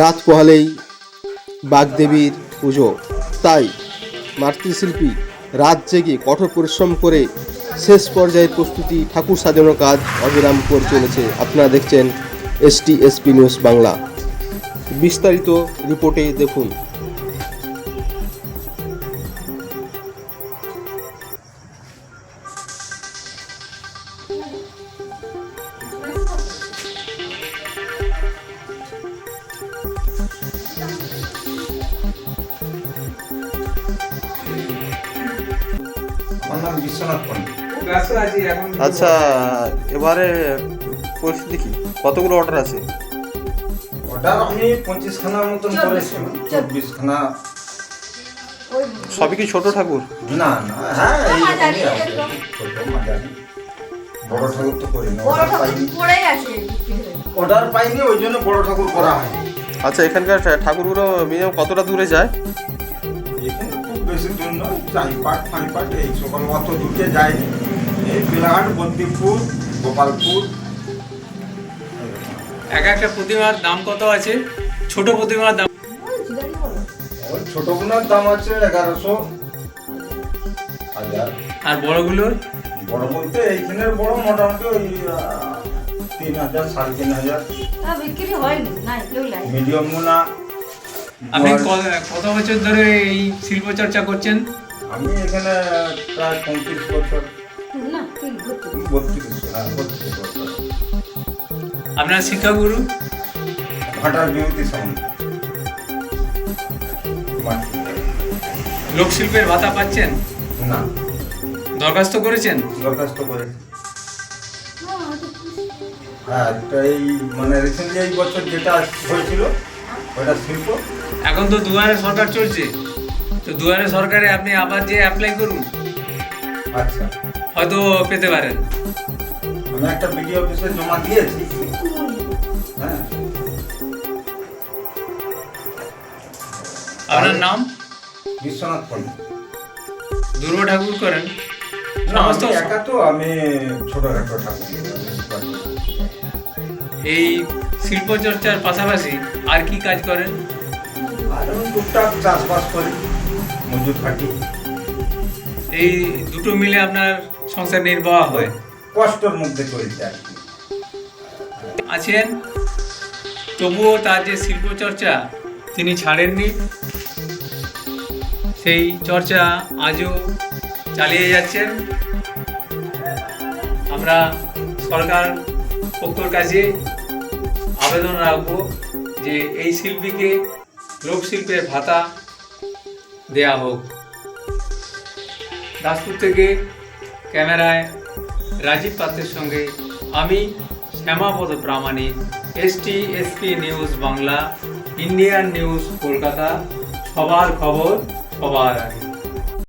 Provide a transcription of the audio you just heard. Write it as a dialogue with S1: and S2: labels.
S1: রাত পোহালেই বাগদেবীর পুজো। তাই মাতৃশিল্পী রাত জেগে কঠোর পরিশ্রম করে শেষ পর্যায়ের প্রস্তুতি ঠাকুর সাজানোর কাজ অবিরাম করে চলেছে। আপনারা দেখছেন এসটি এসপি নিউজ বাংলা। বিস্তারিত রিপোর্টে দেখুন।
S2: নাম বিশ্বনাথ পণ্ডিত
S1: আচ্ছা এবারে পরিস্থিতি কি? কতগুলো অর্ডার আছে?
S2: অর্ডার আমি পঁচিশ খানার মতন করেছি। চব্বিশ খানা
S1: সবই কি ছোট ঠাকুর?
S2: না না হ্যাঁ বড় ঠাকুর তো করি না অর্ডার পাইনি। ওই জন্য বড় ঠাকুর করা হয়
S1: আচ্ছা এখানকার ঠাকুরগুলো মিনিমাম কতটা দূরে যায়?
S2: এখানে বেশি দূর নয় চারিপাট ফাঁড়িপাট এই সকল অত দূরে যায়নি এই বিলাহাট বন্দিপুর গোপালপুর।
S3: এক একটা প্রতিমার দাম কত আছে? ছোট প্রতিমার দাম
S2: ছোটগুলোর দাম আছে এগারোশো। হাজার।
S3: আর বড়গুলোর?
S2: বড় বলতে এইখানের বড় মোটামুটি ওই তিন হাজার সাড়ে তিন হাজার।
S4: বিক্রি হয়নি নাই কেউ
S2: মিডিয়াম গুণা
S3: আপনি কত বছর ধরে এই শিল্প চর্চা করছেন?
S2: আমি এখানে প্রায় পঁয়ত্রিশ বছর। হ্যাঁ
S3: আপনার শিক্ষাগুরু?
S2: ঘাটার বিভূতি
S3: লোকশিল্পের ভাতা পাচ্ছেন?
S2: না।
S3: দরখাস্ত করেছেন?
S2: দরখাস্ত করে হ্যাঁ তো এই মানে রিসেন্টলি এই বছর যেটা হয়েছিল ওটা শিল্প।
S3: এখন তো দুয়ারে সরকার চলছে। তো দুয়ারে সরকারে আপনি আবার যে অ্যাপ্লাই করুন
S2: আচ্ছা।
S3: হয়তো পেতে পারেন।
S2: আমি একটা বিডিও অফিসে জমা দিয়েছি। হ্যাঁ।
S3: আপনার নাম?
S2: বিশ্বনাথ পণ্ডিত।
S3: দুর্গ ঠাকুর করেন। সমস্ত
S2: একা তো আমি ছোটখাটো ঠাকুর।
S3: এই শিল্প চর্চার পাশাপাশি আর কি কাজ করেন?
S2: আর আমি টুকটাক চাষবাস করি। মজুর খাটি।
S3: এই দুটো মিলে আপনার সংসার নির্বাহ হয়।
S2: কষ্টর মধ্যে চলছে আর কি।
S3: আছেন? তবুও তার যে শিল্প চর্চা তিনি ছাড়েননি। সেই চর্চা আজও চালিয়ে যাচ্ছেন। আমরা সরকার পক্ষর কাছে আবেদন রাখব যে এই শিল্পীকে লোকশিল্পের ভাতা দেয়া হোক। দাসপুর থেকে ক্যামেরায় রাজীব পাত্রের সঙ্গে আমি Shyamapada Pramanik ST SP news Bangla Indian news Kolkata, সবার খবর সবার আগে।